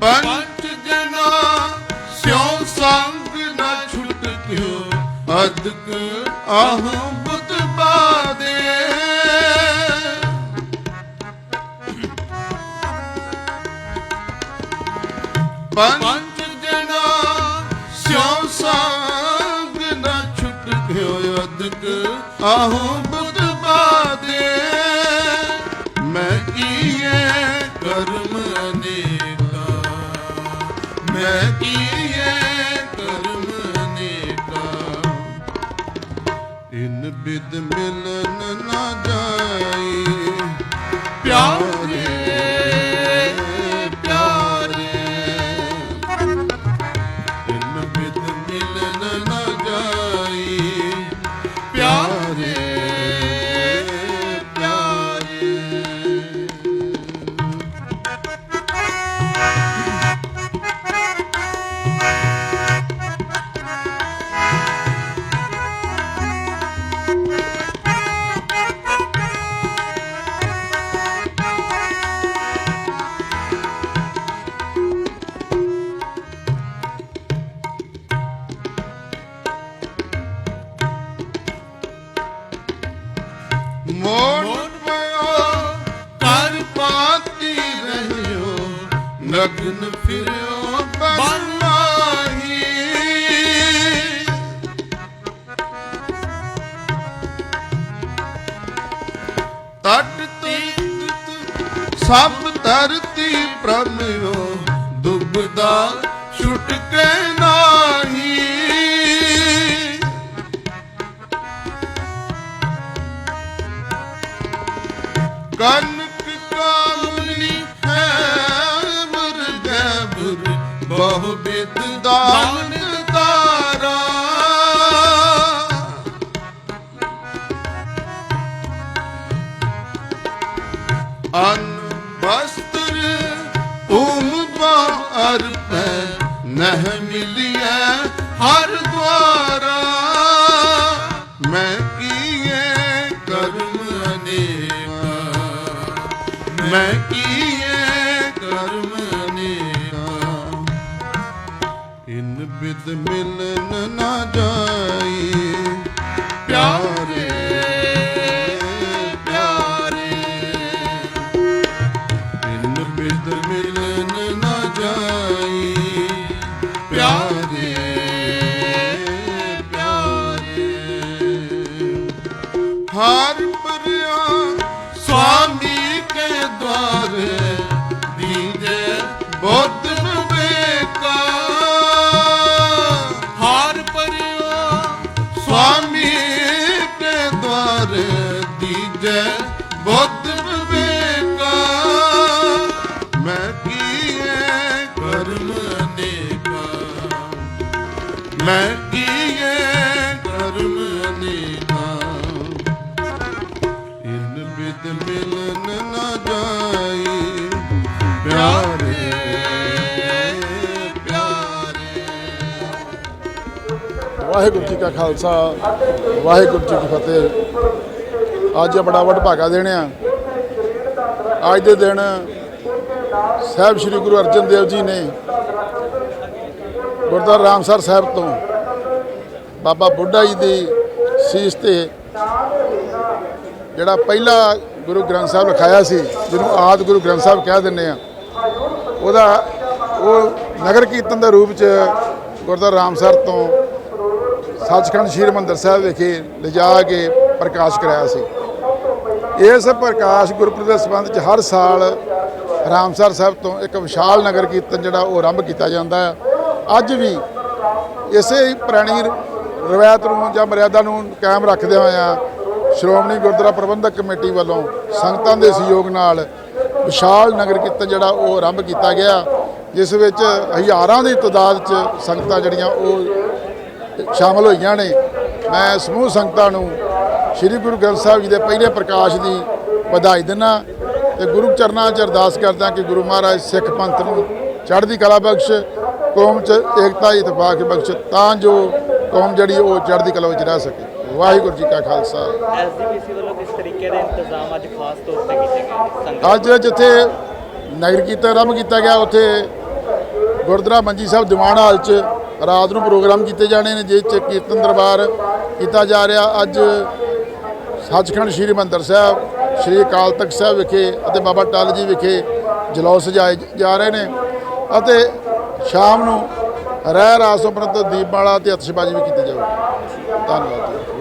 ਪੰਜ ਜਨਾ, ਸਿਉ ਸੰਗ ਨਾ ਛੁਟ ਕਿਉ ਅਦਕ ਆਹ ਬੁੱਤ ਬਾਦੇ। ਪੰਜ ਜਨਾ, ਸਿਉ ਸੰਗ ਨਾ ਛੁਟ ਕਿਉ ਅਦਕ ਆਹ ਕੀਏ ਕਰਮ ਅਨੇਕਾ ਇਨ ਬਿਦ ਮਿਲਨ ਨਾ ਜਾਈ ਲਗਨ ਫਿਰਿਓ ਬਨਵਾਹੀ ਤਟ ਤੀਤ ਸਭ ਧਰਤੀ ਪ੍ਰਮਿਓ ਦੁਬਦਾ ਛੁਟ ਬਹੁ ਬਿਦ ਦਾਨ ਤਾਰਾ ਅਨ ਬਸਤਰ ਉਮ ਬਾਰ ਪੈ ਨਹਿ ਮਿਲਿਐ ਹਰ ਦਵਾਰਾ ਬਿਦ ਮਿਲਨ ਨਾ ਜਾਈ ਪਿਆਰੇ ਪਿਆਰੇ ਇਨ ਬਿਦ ਮਿਲਨ ਨਾ ਜਾਈ ਪਿਆਰੇ ਪਿਆਰੇ ਹਰ ਪਰਿਆ ਸੁਆਮੀ ਕੇ ਦਵਾਰੇ ਵਾਹਿਗੁਰੂ ਜੀ ਕਾ ਖਾਲਸਾ, ਵਾਹਿਗੁਰੂ ਜੀ ਕੀ ਫਤਿਹ। ਅੱਜ ਬੜਾ ਵਡਭਾਗਾ ਦਿਨ ਆ। ਅੱਜ ਦੇ ਦਿਨ ਸਾਹਿਬ ਸ੍ਰੀ ਗੁਰੂ ਅਰਜਨ ਦੇਵ ਜੀ ਨੇ ਗੁਰਦੁਆਰਾ ਰਾਮਸਰ ਸਾਹਿਬ ਤੋਂ ਬਾਬਾ ਬੁੱਢਾ ਜੀ ਦੀ ਸੀਸ ਤੇ ਜਿਹੜਾ ਪਹਿਲਾ ਗੁਰੂ ਗ੍ਰੰਥ ਸਾਹਿਬ ਲਿਖਾਇਆ ਸੀ, ਜਿਹਨੂੰ ਆਦ ਗੁਰੂ ਗ੍ਰੰਥ ਸਾਹਿਬ ਕਹਿ ਦਿੰਦੇ ਆ, ਉਹਦਾ ਉਹ ਨਗਰ ਕੀਰਤਨ ਦੇ ਰੂਪ ਚ ਗੁਰਦੁਆਰਾ ਰਾਮਸਰ ਤੋਂ ਸੱਚਖੰਡ ਸ਼੍ਰੀ ਹਰਿਮੰਦਰ ਸਾਹਿਬ ਵਿਖੇ ਲਿਜਾ ਕੇ ਪ੍ਰਕਾਸ਼ ਕਰਾਇਆ ਸੀ। ਇਸ ਪ੍ਰਕਾਸ਼ ਗੁਰਪੁਰਬ ਦੇ ਸੰਬੰਧ ਚ ਹਰ ਸਾਲ ਰਾਮਸਰ ਸਾਹਿਬ ਤੋਂ ਇੱਕ ਵਿਸ਼ਾਲ ਨਗਰ ਕੀਰਤਨ ਜਿਹੜਾ ਉਹ ਆਰੰਭ ਕੀਤਾ ਜਾਂਦਾ ਹੈ। ਅੱਜ ਵੀ ਇਸੇ ਪੁਰਾਣੀ ਰਵਾਇਤ ਨੂੰ ਜਾਂ ਮਰਿਆਦਾ ਨੂੰ ਕਾਇਮ ਰੱਖਦੇ ਹੋਇਆ ਸ਼੍ਰੋਮਣੀ ਗੁਰਦੁਆਰਾ ਪ੍ਰਬੰਧਕ ਕਮੇਟੀ ਵੱਲੋਂ ਸੰਗਤਾਂ ਦੇ ਸਹਿਯੋਗ ਨਾਲ ਵਿਸ਼ਾਲ ਨਗਰ ਕੀਰਤਨ ਜਿਹੜਾ ਉਹ ਆਰੰਭ ਕੀਤਾ ਗਿਆ, ਜਿਸ ਵਿੱਚ ਹਜ਼ਾਰਾਂ ਦੀ ਤਾਦਾਦ 'ਚ ਸੰਗਤਾਂ ਜਿਹੜੀਆਂ ਉਹ ਸ਼ਾਮਲ ਹੋਈਆਂ ਨੇ। ਮੈਂ ਸਮੂਹ ਸੰਗਤਾਂ ਨੂੰ ਸ੍ਰੀ ਗੁਰੂ ਗ੍ਰੰਥ ਸਾਹਿਬ ਜੀ ਦੇ ਪਹਿਲੇ ਪ੍ਰਕਾਸ਼ ਦੀ ਵਧਾਈ ਦਿੰਦਾ ਤੇ ਗੁਰੂ ਚਰਨਾਂ 'ਚ ਅਰਦਾਸ ਕਰਦਾ ਕਿ ਗੁਰੂ ਮਹਾਰਾਜ ਸਿੱਖ ਪੰਥ ਨੂੰ ਚੜ੍ਹਦੀ ਕਲਾ ਬਖਸ਼ ਕੌਮ 'ਚ ਏਕਤਾ ਇਤਫਾਕ ਬਖਸ਼ ਤਾਂ ਜੋ ਕੌਮ ਜਿਹੜੀ ਉਹ ਚੜ੍ਹਦੀ ਕਲਾ ਵਿੱਚ ਰਹਿ ਸਕੇ। ਵਾਹਿਗੁਰੂ ਜੀ ਕਾ ਖਾਲਸਾ। ਐਸਜੀਪੀਸੀ ਵੱਲੋਂ ਕਿਸ ਤਰੀਕੇ ਦੇ ਇੰਤਜ਼ਾਮ ਅੱਜ ਖਾਸ ਤੌਰ ਤੇ ਕੀਤੇ ਗਏ ਨੇ? ਸੰਗਤ ਅੱਜ ਜਿੱਥੇ ਨਗਰ ਕੀਰਤਨ ਆਰੰਭ ਕੀਤਾ ਗਿਆ ਉੱਥੇ ਗੁਰਦੁਆਰਾ ਮੰਜੀ ਸਾਹਿਬ ਦੀਵਾਨ ਹਾਲ 'ਚ ਰਾਤ ਨੂੰ ਪ੍ਰੋਗਰਾਮ ਕੀਤੇ ਜਾਣੇ ਨੇ, ਜਿਸ 'ਚ ਕੀਰਤਨ ਦਰਬਾਰ ਕੀਤਾ ਜਾ ਰਿਹਾ। ਅੱਜ ਸੱਚਖੰਡ ਸ੍ਰੀ ਹਰਿਮੰਦਰ ਸਾਹਿਬ, ਸ੍ਰੀ ਅਕਾਲ ਤਖਤ ਸਾਹਿਬ ਵਿਖੇ ਅਤੇ ਬਾਬਾ ਟੱਲ ਜੀ ਵਿਖੇ ਜਲੌਸ ਸਜਾਏ ਜਾ ਰਹੇ ਨੇ ਅਤੇ ਸ਼ਾਮ ਨੂੰ ਰਹਿ ਰਾਸ ਉਪਰੰਤ ਦੀਪਮਾਲਾ ਤੇ ਅਤਿਸ਼ਬਾਜ਼ੀ ਵੀ ਕੀਤੀ ਜਾਵੇਗੀ ਧੰਨਵਾਦ ਜੀ।